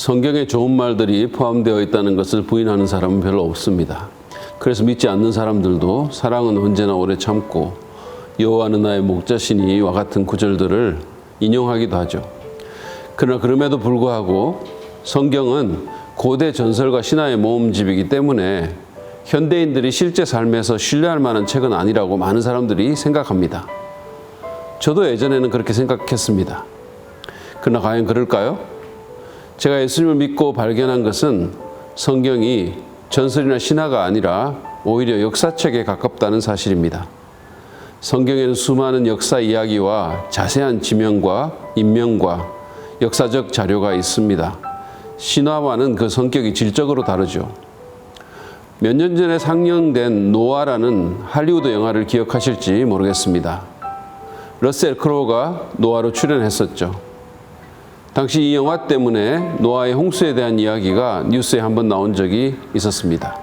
성경에 좋은 말들이 포함되어 있다는 것을 부인하는 사람은 별로 없습니다. 그래서 믿지 않는 사람들도 사랑은 언제나 오래 참고 여호와는 나의 목자시니와 같은 구절들을 인용하기도 하죠. 그러나 그럼에도 불구하고 성경은 고대 전설과 신화의 모음집이기 때문에 현대인들이 실제 삶에서 신뢰할 만한 책은 아니라고 많은 사람들이 생각합니다. 저도 예전에는 그렇게 생각했습니다. 그러나 과연 그럴까요? 제가 예수님을 믿고 발견한 것은 성경이 전설이나 신화가 아니라 오히려 역사책에 가깝다는 사실입니다. 성경에는 수많은 역사 이야기와 자세한 지명과 인명과 역사적 자료가 있습니다. 신화와는 그 성격이 질적으로 다르죠. 몇 년 전에 상영된 노아라는 할리우드 영화를 기억하실지 모르겠습니다. 러셀 크로우가 노아로 출연했었죠. 당시 이 영화 때문에 노아의 홍수에 대한 이야기가 뉴스에 한번 나온 적이 있었습니다.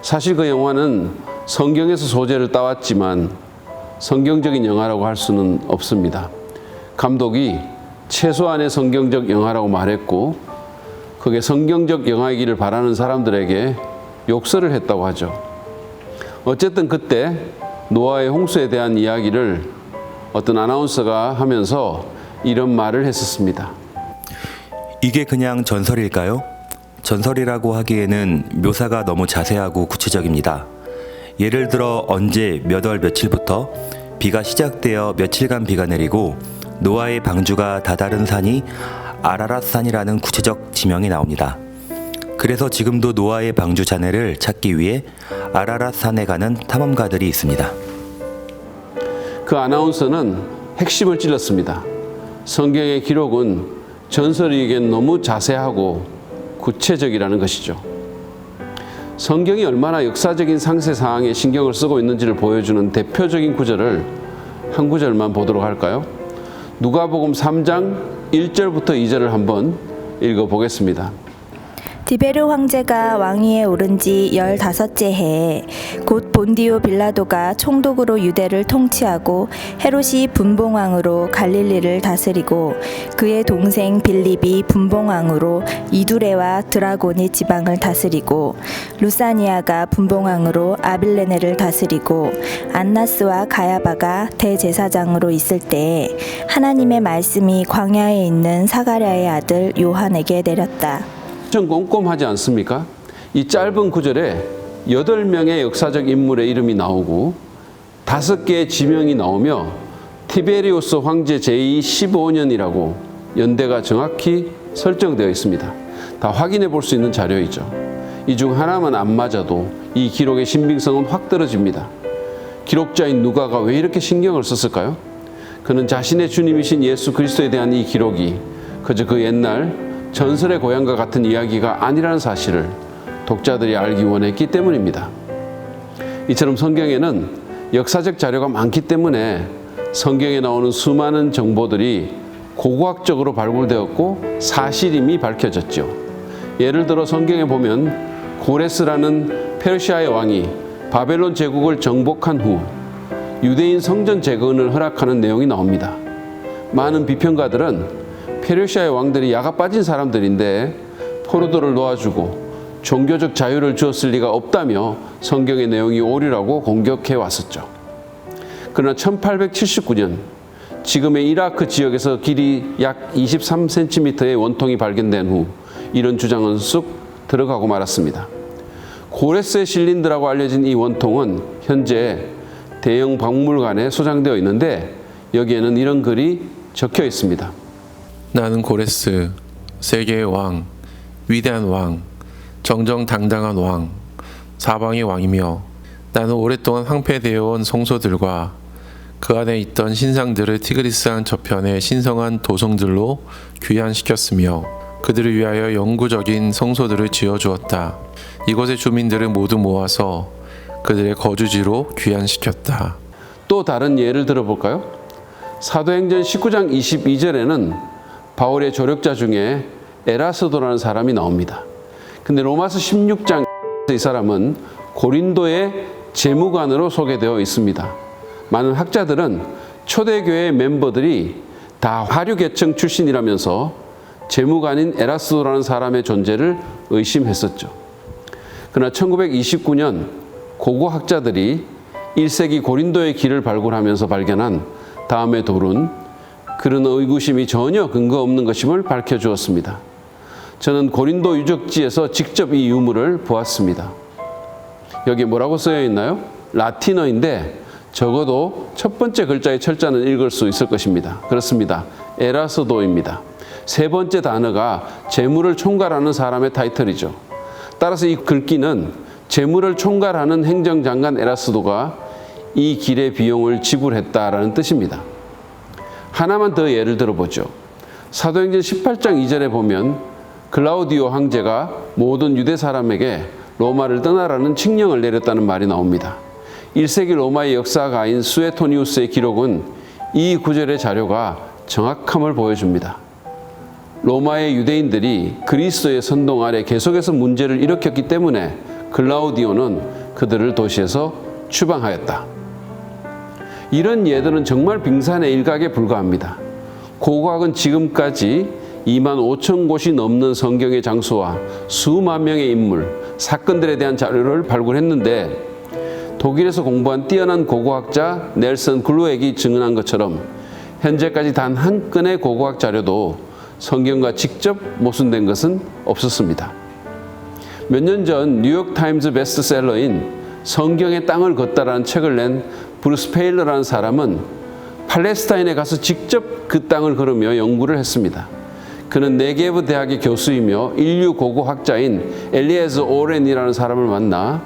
사실 그 영화는 성경에서 소재를 따왔지만 성경적인 영화라고 할 수는 없습니다. 감독이 최소한의 성경적 영화라고 말했고, 그게 성경적 영화이기를 바라는 사람들에게 욕설을 했다고 하죠. 어쨌든 그때 노아의 홍수에 대한 이야기를 어떤 아나운서가 하면서 이런 말을 했었습니다. 이게 그냥 전설일까요? 전설이라고 하기에는 묘사가 너무 자세하고 구체적입니다. 예를 들어 언제 몇 월 며칠부터 비가 시작되어 며칠간 비가 내리고 노아의 방주가 다다른 산이 아라랏산이라는 구체적 지명이 나옵니다. 그래서 지금도 노아의 방주 잔해를 찾기 위해 아라랏산에 가는 탐험가들이 있습니다. 그 아나운서는 핵심을 찔렀습니다. 성경의 기록은 전설이기엔 너무 자세하고 구체적이라는 것이죠. 성경이 얼마나 역사적인 상세 사항에 신경을 쓰고 있는지를 보여주는 대표적인 구절을 한 구절만 보도록 할까요? 누가복음 3장 1절부터 2절을 한번 읽어 보겠습니다. 디베르 황제가 왕위에 오른 지 열다섯째 해에 곧 본디오 빌라도가 총독으로 유대를 통치하고 헤롯이 분봉왕으로 갈릴리를 다스리고 그의 동생 빌립이 분봉왕으로 이두레와 드라고니 지방을 다스리고 루사니아가 분봉왕으로 아빌레네를 다스리고 안나스와 가야바가 대제사장으로 있을 때에 하나님의 말씀이 광야에 있는 사가랴의 아들 요한에게 내렸다. 좀 꼼꼼하지 않습니까? 이 짧은 구절에 여덟 명의 역사적 인물의 이름이 나오고 다섯 개의 지명이 나오며 티베리우스 황제 제2 15년이라고 연대가 정확히 설정되어 있습니다. 다 확인해 볼 수 있는 자료이죠. 이 중 하나만 안 맞아도 이 기록의 신빙성은 확 떨어집니다. 기록자인 누가가 왜 이렇게 신경을 썼을까요? 그는 자신의 주님이신 예수 그리스도에 대한 이 기록이 그저 그 옛날 전설의 고향과 같은 이야기가 아니라는 사실을 독자들이 알기 원했기 때문입니다. 이처럼 성경에는 역사적 자료가 많기 때문에 성경에 나오는 수많은 정보들이 고고학적으로 발굴되었고 사실임이 밝혀졌죠. 예를 들어 성경에 보면 고레스라는 페르시아의 왕이 바벨론 제국을 정복한 후 유대인 성전 재건을 허락하는 내용이 나옵니다. 많은 비평가들은 페르시아의 왕들이 야가 빠진 사람들인데 포로들을 놓아주고 종교적 자유를 주었을 리가 없다며 성경의 내용이 오류라고 공격해 왔었죠. 그러나 1879년 지금의 이라크 지역에서 길이 약 23cm의 원통이 발견된 후 이런 주장은 쑥 들어가고 말았습니다. 고레스에 실린드라고 알려진 이 원통은 현재 대형 박물관에 소장되어 있는데 여기에는 이런 글이 적혀 있습니다. 나는 고레스, 세계의 왕, 위대한 왕, 정정당당한 왕, 사방의 왕이며 나는 오랫동안 황폐되어 온 성소들과 그 안에 있던 신상들을 티그리스강 저편의 신성한 도성들로 귀환시켰으며 그들을 위하여 영구적인 성소들을 지어 주었다. 이곳의 주민들을 모두 모아서 그들의 거주지로 귀환시켰다. 또 다른 예를 들어볼까요? 사도행전 19장 22절에는 바울의 조력자 중에 에라스도라는 사람이 나옵니다. 근데 로마서 16장 이 사람은 고린도의 재무관으로 소개되어 있습니다. 많은 학자들은 초대교회 멤버들이 다 화류계층 출신이라면서 재무관인 에라스도라는 사람의 존재를 의심했었죠. 그러나 1929년 고고 학자들이 1세기 고린도의 길을 발굴하면서 발견한 다음의 돌은 그런 의구심이 전혀 근거 없는 것임을 밝혀 주었습니다. 저는 고린도 유적지에서 직접 이 유물을 보았습니다. 여기 뭐라고 쓰여 있나요? 라틴어인데 적어도 첫 번째 글자의 철자는 읽을 수 있을 것입니다. 그렇습니다. 에라스도입니다. 세 번째 단어가 재물을 총괄하는 사람의 타이틀이죠. 따라서 이 글귀는 재물을 총괄하는 행정장관 에라스도가 이 길의 비용을 지불했다라는 뜻입니다. 하나만 더 예를 들어보죠. 사도행전 18장 2절에 보면 글라우디오 황제가 모든 유대 사람에게 로마를 떠나라는 칙령을 내렸다는 말이 나옵니다. 1세기 로마의 역사가인 수에토니우스의 기록은 이 구절의 자료가 정확함을 보여줍니다. 로마의 유대인들이 그리스도의 선동 아래 계속해서 문제를 일으켰기 때문에 글라우디오는 그들을 도시에서 추방하였다. 이런 예들은 정말 빙산의 일각에 불과합니다. 고고학은 지금까지 2만 5천 곳이 넘는 성경의 장소와 수만 명의 인물, 사건들에 대한 자료를 발굴했는데 독일에서 공부한 뛰어난 고고학자 넬슨 글루액이 증언한 것처럼 현재까지 단 한 건의 고고학 자료도 성경과 직접 모순된 것은 없었습니다. 몇 년 전 뉴욕 타임즈 베스트셀러인 성경의 땅을 걷다라는 책을 낸 브루스 페일러라는 사람은 팔레스타인에 가서 직접 그 땅을 걸으며 연구를 했습니다. 그는 네게브 대학의 교수이며 인류 고고학자인 엘리에즈 오렌이라는 사람을 만나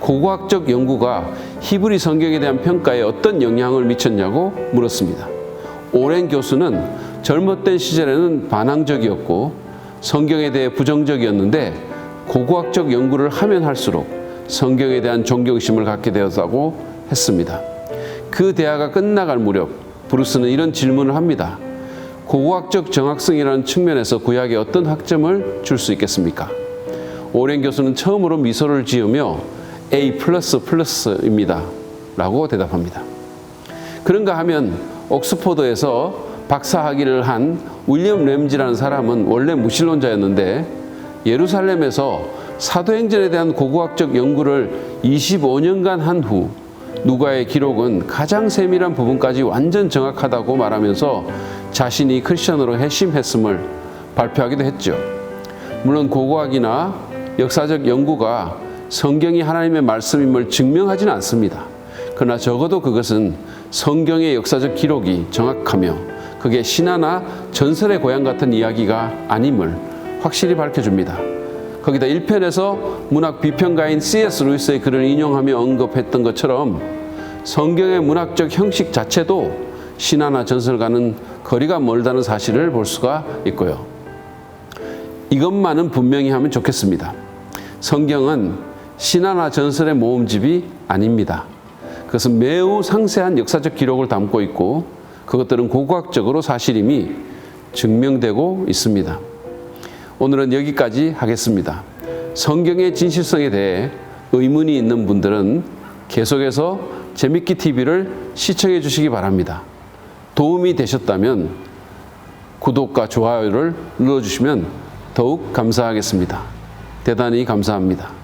고고학적 연구가 히브리 성경에 대한 평가에 어떤 영향을 미쳤냐고 물었습니다. 오렌 교수는 젊었던 시절에는 반항적이었고 성경에 대해 부정적이었는데 고고학적 연구를 하면 할수록 성경에 대한 존경심을 갖게 되었다고 했습니다. 그 대화가 끝나갈 무렵 브루스는 이런 질문을 합니다. 고고학적 정확성이라는 측면에서 구약에 어떤 학점을 줄 수 있겠습니까? 오렌 교수는 처음으로 미소를 지으며 A 플러스 플러스입니다. 라고 대답합니다. 그런가 하면 옥스포드에서 박사학위를 한 윌리엄 램지라는 사람은 원래 무신론자였는데 예루살렘에서 사도행전에 대한 고고학적 연구를 25년간 한 후 누가의 기록은 가장 세밀한 부분까지 완전 정확하다고 말하면서 자신이 크리스천으로 회심했음을 발표하기도 했죠. 물론 고고학이나 역사적 연구가 성경이 하나님의 말씀임을 증명하지는 않습니다. 그러나 적어도 그것은 성경의 역사적 기록이 정확하며 그게 신화나 전설의 고향 같은 이야기가 아님을 확실히 밝혀줍니다. 거기다 1편에서 문학 비평가인 C.S. 루이스의 글을 인용하며 언급했던 것처럼 성경의 문학적 형식 자체도 신화나 전설과는 거리가 멀다는 사실을 볼 수가 있고요. 이것만은 분명히 하면 좋겠습니다. 성경은 신화나 전설의 모음집이 아닙니다. 그것은 매우 상세한 역사적 기록을 담고 있고 그것들은 고고학적으로 사실임이 증명되고 있습니다. 오늘은 여기까지 하겠습니다. 성경의 진실성에 대해 의문이 있는 분들은 계속해서 재밌기 TV를 시청해 주시기 바랍니다. 도움이 되셨다면 구독과 좋아요를 눌러주시면 더욱 감사하겠습니다. 대단히 감사합니다.